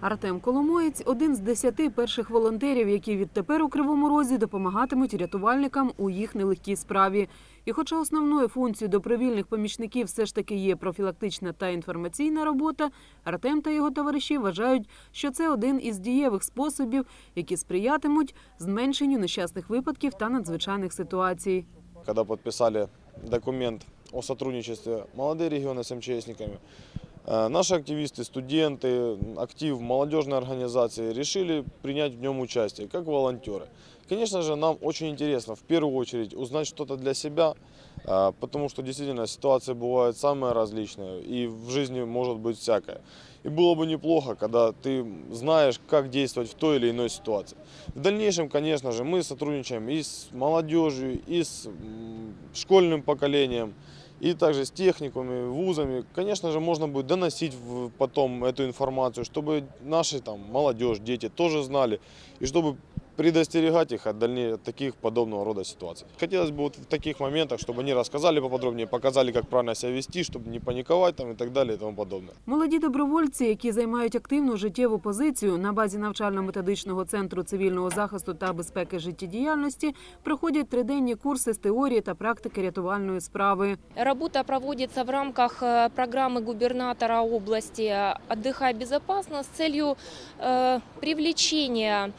Артем Коломоєць один з десяти перших волонтерів, які відтепер у Кривому Розі допомагатимуть рятувальникам у їх нелегкій справі. І хоча основною функцією добровільних помічників все ж таки є профілактична та інформаційна робота, Артем та його товариші вважають, що це один із дієвих способів, які сприятимуть зменшенню нещасних випадків та надзвичайних ситуацій. когда подписали документ о сотрудничестве молодые регионы с МЧСниками, э, наши активисты, студенты, актив молодежной организации решили принять в нем участие, как волонтеры. Конечно же, нам очень интересно в первую очередь узнать что-то для себя, э, потому что действительно ситуации бывают самые различные, и в жизни может быть всякое. И было бы неплохо, когда ты знаешь, как действовать в той или иной ситуации. В дальнейшем, конечно же, мы сотрудничаем и с молодежью, и с школьным поколением, и также с техникумами, вузами. Конечно же, можно будет доносить в- потом эту информацию, чтобы наши там молодежь, дети тоже знали, и чтобы предостерегать их от дальнейших таких подобного рода ситуаций. Хотелось бы вот в таких моментах, чтобы они рассказали поподробнее, показали, как правильно себя вести, чтобы не паниковать там и так далее и тому подобное. Молоді добровольці, які займають активну життєву позицію на базі навчально-методичного центру цивільного захисту та безпеки життєдіяльності, проходять триденні курси з теорії та практики рятувальної справи. Работа проводится в рамках э, программы губернатора области «Отдыхай безопасно» с целью э, привлечения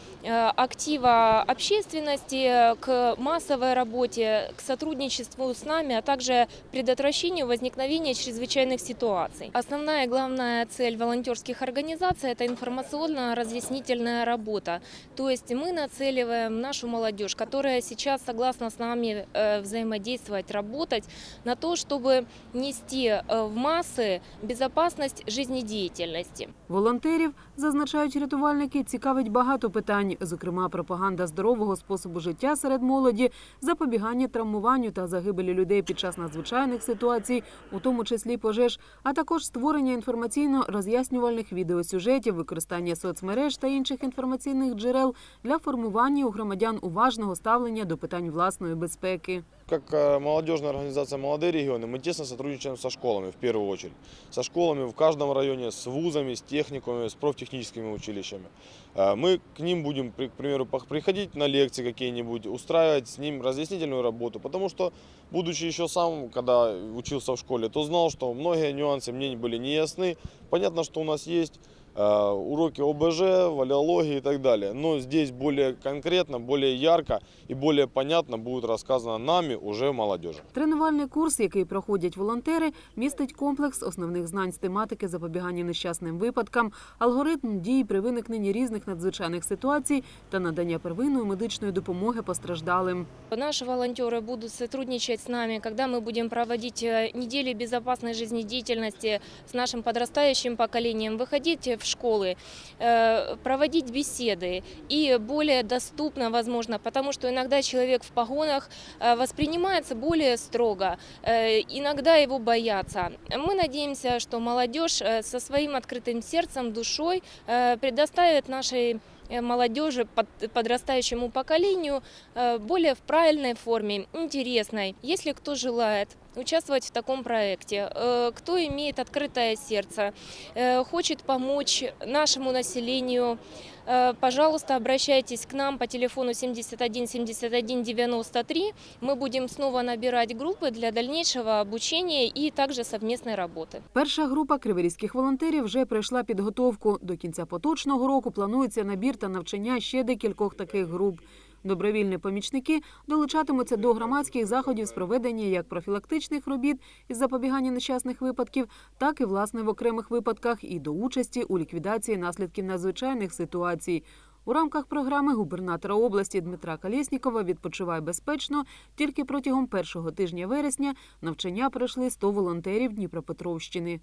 э, актива общественности к массовой работе, к сотрудничеству с нами, а также предотвращению возникновения чрезвычайных ситуаций. Основная и главная цель волонтерских организаций – это информационно-разъяснительная работа. То есть мы нацеливаем нашу молодежь, которая сейчас согласна с нами э, взаимодействовать, работать, на то, чтобы нести э, в массы безопасность жизнедеятельности. Волонтерів, зазначають рятувальники, цікавить багато питань, зокрема пропаганда здорового способу життя серед молоді, запобігання травмуванню та загибелі людей під час надзвичайних ситуацій, у тому числі пожеж, а також створення інформаційно-роз'яснювальних відеосюжетів, використання соцмереж та інших інформаційних джерел для формування у громадян уважного ставлення до питань власної безпеки. Как э, молодежная организация «Молодые регионы» мы тесно сотрудничаем со школами в первую очередь. Со школами в каждом районе, с вузами, с техникумами, с профтехническими училищами. Э, Мы к ним будем, при- к примеру, пох- приходить на лекции какие-нибудь, устраивать с ним разъяснительную работу, потому что, будучи еще сам, когда учился в школе, то знал, что многие нюансы мне были не ясны. Понятно, что у нас есть э, уроки ОБЖ, валеологии и так далее. Но здесь более конкретно, более ярко и более понятно будет рассказано нами, уже молодежи. Тренувальний курс, який проходять волонтери, містить комплекс основних знань з тематики запобігання нещасним випадкам, алгоритм дій при виникненні різних надзвичайних ситуацій та надання первинної медичної допомоги постраждалим. Наши волонтеры будут сотрудничать с нами, когда мы будем проводить э, недели безопасной жизнедеятельности с нашим подрастающим поколением, выходить в школы, э, проводить беседы и более доступно, возможно, потому что иногда человек в погонах э, воспринимается более строго, э, иногда его боятся. Мы надеемся, что молодежь э, со своим открытым сердцем, душой э, предоставит нашей э, молодежи, под- подрастающему поколению э, более в правильной форме, интересной. Если кто желает участвовать в таком проекте, э, кто имеет открытое сердце, э, хочет помочь нашему населению, э, пожалуйста, обращайтесь к нам по телефону 71 71 93. Мы будем снова набирать группы для дальнейшего обучения и также совместной работы. Перша група криворізьких волонтерів вже пройшла підготовку. До кінця поточного року планується набір та навчання ще декількох таких груп. Добровільні помічники долучатимуться до громадських заходів з проведення як профілактичних робіт із запобігання нещасних випадків, так і власне в окремих випадках і до участі у ліквідації наслідків надзвичайних ситуацій. У рамках програми губернатора області Дмитра Калєснікова «Відпочивай безпечно» тільки протягом першого тижня вересня навчання пройшли 100 волонтерів Дніпропетровщини.